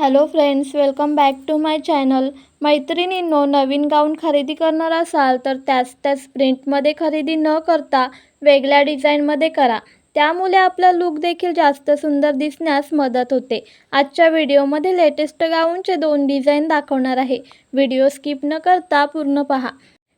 Hello friends welcome back to my channel मैत्रिणींनो नवीन गाऊन खरेदी करणार असाल तर त्याच त्याच प्रिंटमध्ये खरेदी न करता वेगळ्या डिझाईनमध्ये करा. त्यामुळे आपला लुक देखील जास्त सुंदर दिसण्यास मदत होते. आजच्या व्हिडिओमध्ये लेटेस्ट गाऊनचे दोन डिझाईन दाखवणार आहे. व्हिडिओ स्किप न करता पूर्ण पहा.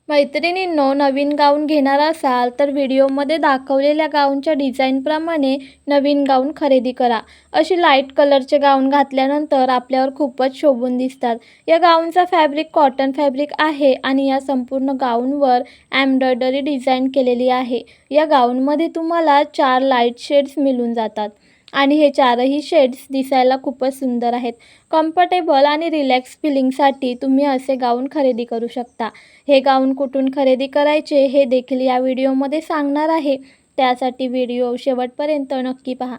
मैत्रिणींनो नवीन गाऊन घेणार असाल तर व्हिडिओमध्ये दाखवलेल्या गाऊनच्या डिझाईनप्रमाणे नवीन गाऊन खरेदी करा. अशी लाइट कलरचे गाऊन घातल्यानंतर आपल्यावर खूपच शोभून दिसतात. या गाऊनचा फॅब्रिक कॉटन फॅब्रिक आहे आणि या संपूर्ण गाऊनवर एम्ब्रॉयडरी डिझाईन केलेली आहे. या गाऊनमध्ये तुम्हाला चार लाइट शेड्स मिळून जातात. आणि हे चारही शेड्स दिसायला खूपच सुंदर आहेत. कम्फर्टेबल आणि रिलॅक्स फिलिंगसाठी तुम्ही असे गाऊन खरेदी करू शकता. हे गाऊन कुठून खरेदी करायचे हे देखील या व्हिडिओमध्ये सांगणार आहे. त्यासाठी व्हिडिओ शेवटपर्यंत नक्की पहा.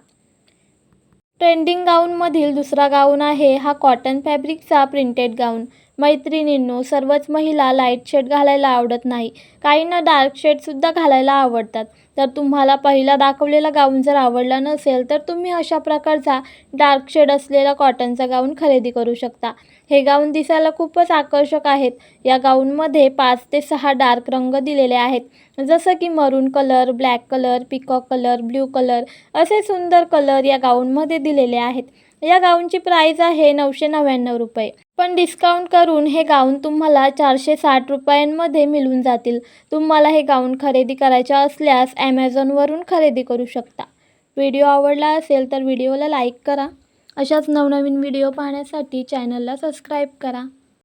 ट्रेंडिंग गाऊनमधील दुसरा गाऊन आहे. हा कॉटन फॅब्रिकचा प्रिंटेड गाऊन मैत्रिणींनो सर्वच महिला लाइट शेड घालायला आवडत नाही. काहींना डार्क शेडसुद्धा घालायला आवडतात. तर तुम्हाला पहिला दाखवलेला गाऊन जर आवडला नसेल तर तुम्ही अशा प्रकारचा डार्क शेड असलेला कॉटनचा गाऊन खरेदी करू शकता. हे गाऊन दिसायला खूपच आकर्षक आहेत. या गाऊनमध्ये पाच ते सहा डार्क रंग दिलेले आहेत. जसं की maroon colour black colour peacock colour blue colour असे सुंदर कलर या गाऊनमध्ये दिलेले आहेत. या गाऊनची प्राईज आहे नऊशे नव्याण्णव रुपये. पण डिस्काउंट करून हे गाऊन तुम्हाला चारशे साठ रुपयांमध्ये मिळून जातील. तुम्हाला हे गाऊन खरेदी करायचे असल्यास ॲमेझॉनवरून खरेदी करू शकता. व्हिडिओ आवडला असेल तर व्हिडिओला लाईक करा. अशाच नवनवीन व्हिडिओ पाहण्यासाठी चॅनलला सबस्क्राईब करा.